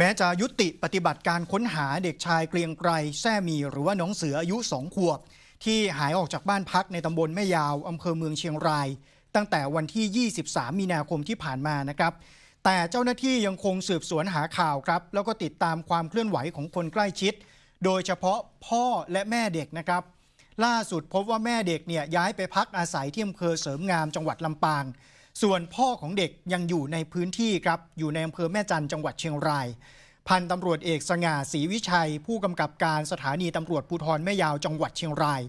แม้จะยุติปฏิบัติการค้นหาเด็กชายเกรียงไกรแซ่มีหรือว่าน้องเสืออายุสองขวบ ที่หายออกจากบ้านพักในตำบลแม่ยาวอำเภอเมืองเชียงราย ตั้งแต่วันที่ 23 มีนาคมที่ผ่านมานะครับ แต่เจ้าหน้าที่ยังคงสืบสวนหาข่าวครับ แล้วก็ติดตามความเคลื่อนไหวของคนใกล้ชิด โดยเฉพาะพ่อและแม่เด็กนะครับ ล่าสุดพบว่าแม่เด็กเนี่ยย้ายไปพักอาศัยที่อำเภอเสริมงามจังหวัดลำปาง ส่วนพ่อของเด็กยังอยู่ในพื้นที่ครับ อยู่ในอำเภอแม่จันจังหวัดเชียงราย พันตำรวจเอกสง่าศรีวิชัย ผู้กำกับการสถานีตำรวจภูธรแม่ยาวจังหวัดเชียงราย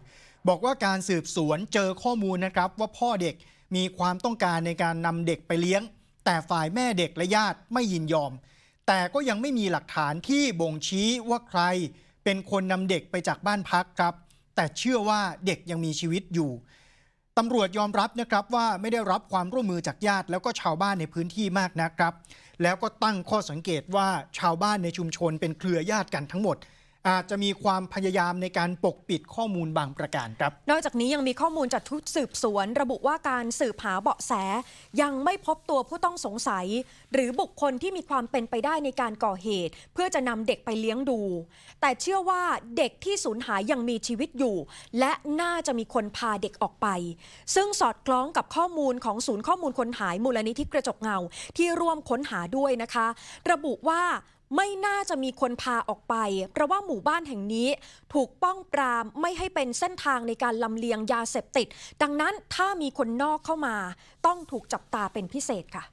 บอกว่าการสืบสวนเจอข้อมูลนะครับว่าพ่อเด็กมีความต้องการในการนำเด็กไปเลี้ยง แต่ฝ่ายแม่เด็กและญาติไม่ยินยอม แต่ก็ยังไม่มีหลักฐานที่บ่งชี้ว่าใคร เป็นคนนำเด็กไปจากบ้านพักครับ แต่เชื่อว่าเด็กยังมีชีวิตอยู่ ตำรวจยอมรับนะครับว่าไม่ได้รับความร่วมมือจากญาติ แล้วก็ชาวบ้านในพื้นที่มากนะครับ แล้วก็ตั้งข้อสังเกตว่าชาวบ้านในชุมชนเป็นเครือญาติกันทั้งหมด อาจจะมีความพยายามในการปกปิดข้อมูลบางประการครับ นอกจากนี้ยังมีข้อมูลจากทุกสืบสวน ระบุว่าการสืบหาเบาะแส ยังไม่พบตัวผู้ต้องสงสัย หรือบุคคลที่มีความเป็นไปได้ในการก่อเหตุ เพื่อจะนำเด็กไปเลี้ยงดู แต่เชื่อว่าเด็กที่สูญหายยังมีชีวิตอยู่ และน่าจะมีคนพาเด็กออกไป ซึ่งสอดคล้องกับข้อมูลของศูนย์ข้อมูลคนหายมูลนิธิกระจกเงา ที่ร่วมค้นหาด้วยนะคะ ระบุว่า ไม่น่าจะมีคนพาออกไป เพราะว่าหมู่บ้านแห่งนี้ ถูกป้องปรามไม่ให้เป็นเส้นทางในการลำเลียงยาเสพติด ดังนั้นถ้ามีคนนอกเข้ามา ต้องถูกจับตาเป็นพิเศษค่ะ